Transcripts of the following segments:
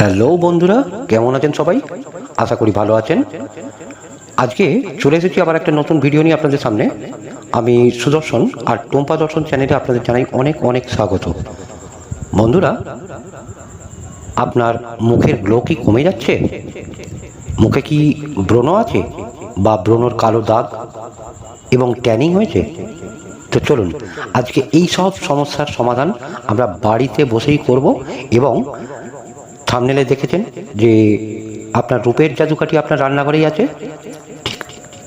Hello বন্ধুরা, কেমন আছেন সবাই? আশা করি ভালো আছেন। আজকে চলে এসেছি আবার একটা নতুন ভিডিও নিয়ে আপনাদের সামনে। আমি সুদর্শন আর টোম্পা দর্শন চ্যানেলে আপনাদের জানাই অনেক অনেক স্বাগত। বন্ধুরা, আপনার মুখের গ্লো কি কমে যাচ্ছে? মুখে কি ব্রণ আছে? বা ব্রণর কালো দাগ এবং ট্যানিং হয়েছে? তো চলুন, আজকে এই সব সমস্যার সমাধান আমরা বাড়িতে বসেই করব এবং থামনেলে দেখেছেন যে আপনার রূপের জাদুকাঠি আপনার রান্নাঘরেই আছে? ঠিক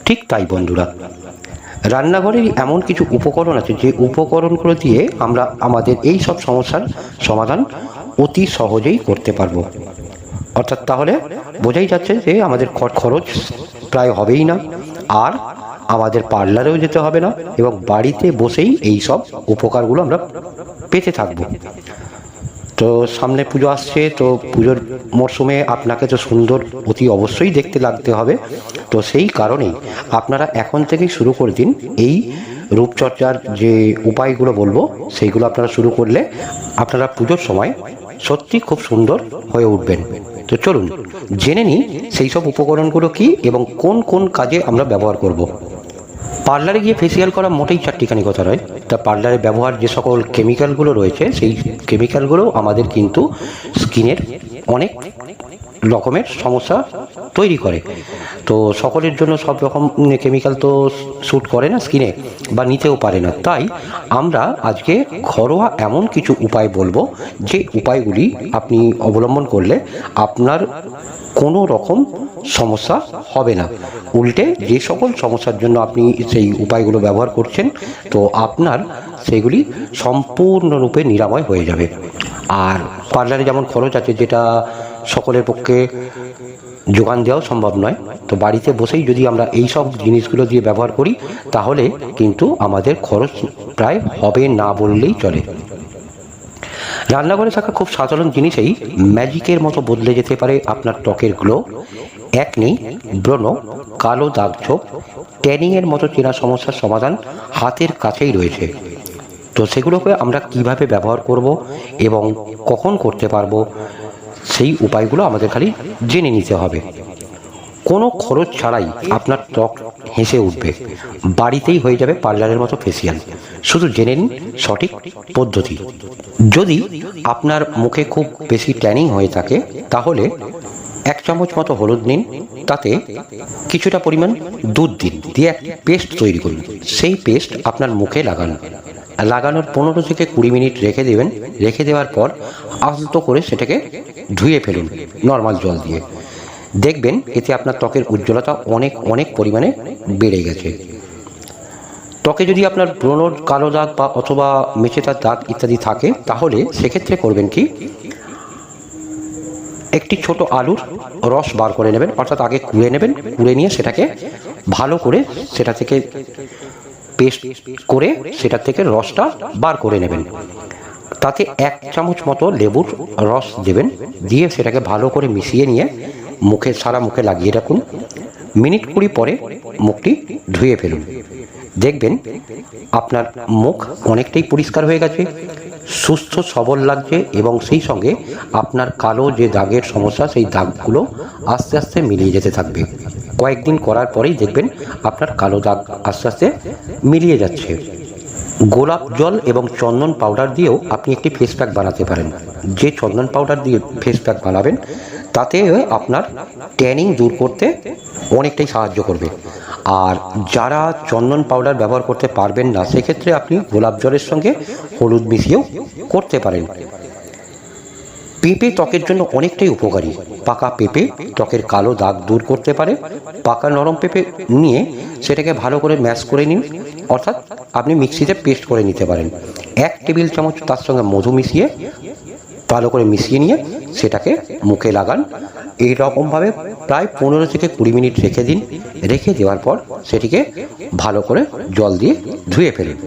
ঠিক তাই বন্ধুরা। রান্নাঘরের এমন কিছু উপকরণ আছে যে উপকরণগুলো দিয়ে আমরা আমাদের এই সব সমস্যার সমাধান অতি সহজেই করতে পারব। অর্থাৎ তাহলে বোঝাই যাচ্ছে যে আমাদের খরচ প্রায় হবেই না, আর আমাদের পার্লারেও যেতে হবে না, এবং বাড়িতে বসেই এই সব উপকারগুলো আমরা পেতে থাকব। তো সামনে পুজো আসছে, তো পুজোর মরশুমে আপনাকে তো সুন্দর অতি অবশ্যই দেখতে লাগতে হবে তো সেই কারণেই আপনারা এখন থেকেই শুরু করে দিন এই রূপচর্চার যে উপায়গুলো বলব, সেইগুলো আপনারা শুরু করলে আপনারা পুজোর সময় সত্যি খুব সুন্দর হয়ে উঠবেন তো চলুন, জেনে নিই সেই সব উপকরণগুলো কি এবং কোন কোন কাজে আমরা ব্যবহার করব। পার্লারে গিয়ে ফেসিয়াল করা মোটেই চারটিখানি কথা নয়। তা পার্লারে ব্যবহার যে সকল কেমিক্যালগুলো রয়েছে, সেই কেমিক্যালগুলো আমাদের কিন্তু স্কিনের অনেক রকমের সমস্যা তৈরি করে। তো সকলের জন্য সব রকম কেমিক্যাল তো শ্যুট করে না স্কিনে বা নিতেও পারে না। তাই আমরা আজকে ঘরোয়া এমন কিছু উপায় বলব, যে উপায়গুলি আপনি অবলম্বন করলে আপনার কোনো রকম সমস্যা হবে না। উল্টে যে সকল সমস্যার জন্য আপনি সেই উপায়গুলো ব্যবহার করছেন, তো আপনার সেগুলি সম্পূর্ণরূপে নিরাময় হয়ে যাবে। আর পার্লারে যেমন খরচ আছে, যেটা সকলের পক্ষে যোগান দেওয়াও সম্ভব নয়, তো বাড়িতে বসেই যদি আমরা এই সব জিনিসগুলো দিয়ে ব্যবহার করি, তাহলে কিন্তু আমাদের খরচ প্রায় হবে না বললেই চলে। রান্নাঘরে থাকা খুব সাধারণ জিনিসেই ম্যাজিকের মতো বদলে যেতে পারে আপনার ত্বকের গ্লো। একনি, ব্রণ, কালো দাগ ছোপ, ট্যানিংয়ের মতো চেনা সমস্যার সমাধান হাতের কাছেই রয়েছে। তো সেগুলোকে আমরা কীভাবে ব্যবহার করব এবং কখন করতে পারব, সেই উপায়গুলো আমাদের খালি জেনে নিতে হবে। কোনো খরচ ছাড়াই আপনার ত্বক হেসে উঠবে। বাড়িতেই হয়ে যাবে পার্লারের মতো ফেসিয়াল। শুধু জেনে নিন সঠিক পদ্ধতি। যদি আপনার মুখে খুব বেশি ট্যানিং হয়ে থাকে, তাহলে এক চামচ মতো হলুদ নিন, তাতে কিছুটা পরিমাণ দুধ দিন। দিয়ে একটি পেস্ট তৈরি করুন। সেই পেস্ট আপনার মুখে লাগান। লাগানোর পনেরো থেকে কুড়ি মিনিট রেখে দেবেন। রেখে দেওয়ার পর আলতো করে সেটাকে ধুয়ে ফেলুন, নর্মাল জল দিয়ে। দেখবেন এতে আপনার ত্বকের উজ্জ্বলতা অনেক অনেক পরিমাণে বেড়ে গেছে। ত্বকে যদি আপনার ব্রণর কালো দাগ বা অথবা মেচেতার দাগ ইত্যাদি থাকে, তাহলে সেক্ষেত্রে করবেন কি? একটি ছোট আলুর রস বার করে নেবেন, অর্থাৎ আগে কুড়ে নেবেন, কুড়ে নিয়ে সেটাকে ভালো করে সেটা থেকে পেস্ট করে সেটা থেকে রসটা বার করে নেবেন। তাতে এক চামচ মতো লেবুর রস দেবেন, দিয়ে সেটাকে ভালো করে মিশিয়ে নিয়ে মুখে, সারা মুখে লাগিয়ে রাখুন। মিনিট কুড়ি পরে মুখটি ধুয়ে ফেলুন। দেখবেন আপনার মুখ অনেকটাই পরিষ্কার হয়ে গেছে, সুস্থ, সবল লাগছে এবং সেই সঙ্গে আপনার কালো যে দাগের সমস্যা, সেই দাগগুলো আস্তে আস্তে মিলিয়ে যেতে থাকবে। কয়েকদিন করার পরেই দেখবেন আপনার কালো দাগ আস্তে আস্তে মিলিয়ে যাচ্ছে। গোলাপ জল এবং চন্দন পাউডার দিয়েও আপনি একটি ফেস প্যাক বানাতে পারেন। যে চন্দন পাউডার দিয়ে ফেস প্যাক বানাবেন, তাতে আপনার ট্যানিং দূর করতে অনেকটাই সাহায্য করবে। আর যারা চন্দন পাউডার ব্যবহার করতে পারবেন না, সেক্ষেত্রে আপনি গোলাপ জলের সঙ্গে হলুদ মিশিয়েও করতে পারেন। পেঁপে ত্বকের জন্য অনেকটাই উপকারী। পাকা পেঁপে ত্বকের কালো দাগ দূর করতে পারে। পাকা নরম পেঁপে নিয়ে সেটাকে ভালো করে ম্যাশ করে নিন। অর্থাৎ আপনি মিক্সিতে পেস্ট করে নিতে পারেন। এক টেবিল চামচ তার সঙ্গে মধু মিশিয়ে, ভালো করে মিশিয়ে নিয়ে সেটাকে মুখে লাগান। এই রকমভাবে প্রায় পনেরো থেকে কুড়ি মিনিট রেখে দিন। রেখে দেওয়ার পর সেটিকে ভালো করে জল দিয়ে ধুয়ে ফেলুন।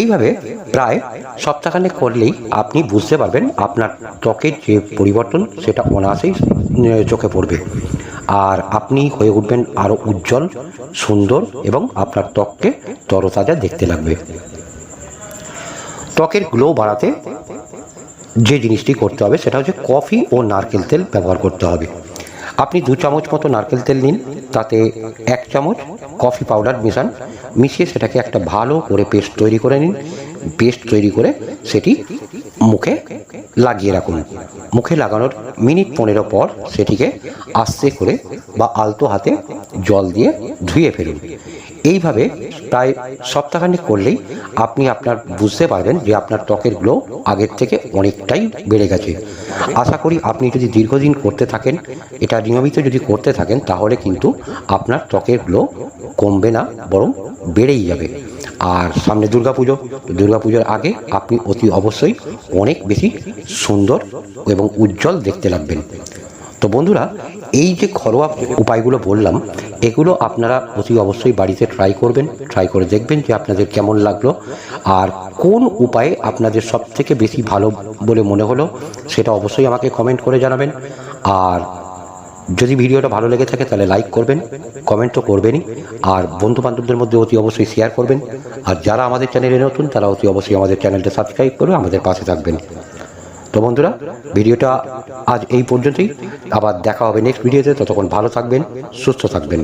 এইভাবে প্রায় সপ্তাহখানেক করলেই আপনি বুঝতে পারবেন আপনার ত্বকের যে পরিবর্তন সেটা অনায়াসেই চোখে পড়বে। আর আপনি হয়ে উঠবেন আরও উজ্জ্বল, সুন্দর এবং আপনার ত্বককে তরতাজা দেখতে লাগবে। ত্বকের গ্লো বাড়াতে যে জিনিসটি করতে হবে সেটা হচ্ছে কফি ও নারকেল তেল ব্যবহার করতে হবে। আপনি দু চামচ মতো নারকেল তেল নিন, তাতে এক চামচ কফি পাউডার মেশান, মিশিয়ে সেটাকে একটা ভালো করে পেস্ট তৈরি করে নিন। পেস্ট তৈরি করে সেটি মুখে লাগিয়ে রাখুন। মুখে লাগানোর মিনিট পনেরো পর সেটিকে আস্তে করে বা আলতো হাতে জল দিয়ে ধুয়ে ফেলুন। এইভাবে প্রায় সপ্তাহখানেক করলেই আপনি আপনার বুঝতে পারবেন যে আপনার ত্বকের গ্লো আগের থেকে অনেকটাই বেড়ে গেছে। আশা করি আপনি যদি দীর্ঘদিন করতে থাকেন, এটা নিয়মিত যদি করতে থাকেন, তাহলে কিন্তু আপনার ত্বকের গ্লো কমবে না, বরং বেড়েই যাবে। আর সামনে দুর্গাপুজো দুর্গাপুজোর আগে আপনি অতি অবশ্যই অনেক বেশি সুন্দর এবং উজ্জ্বল দেখতে লাগবেন। তো বন্ধুরা, এই যে ঘরোয়া উপায়গুলো বললাম, এগুলো আপনারা অতি অবশ্যই বাড়িতে ট্রাই করবেন ট্রাই করে দেখবেন যে আপনাদের কেমন লাগল। আর কোন উপায়ে আপনাদের সব থেকে বেশি ভালো বলে মনে হলো, সেটা অবশ্যই আমাকে কমেন্ট করে জানাবেন। আর যদি ভিডিওটা ভালো লেগে থাকে, তাহলে লাইক করবেন কমেন্ট তো করবেনই। আর বন্ধু বান্ধবদের মধ্যে অতি অবশ্যই শেয়ার করবেন। আর যারা আমাদের চ্যানেলে নতুন, তারা অতি অবশ্যই আমাদের চ্যানেলটা সাবস্ক্রাইব করে আমাদের পাশে থাকবেন। তো বন্ধুরা, ভিডিওটা আজ এই পর্যন্তই। আবার দেখা হবে নেক্সট ভিডিওতে ততক্ষণ ভালো থাকবেন, সুস্থ থাকবেন।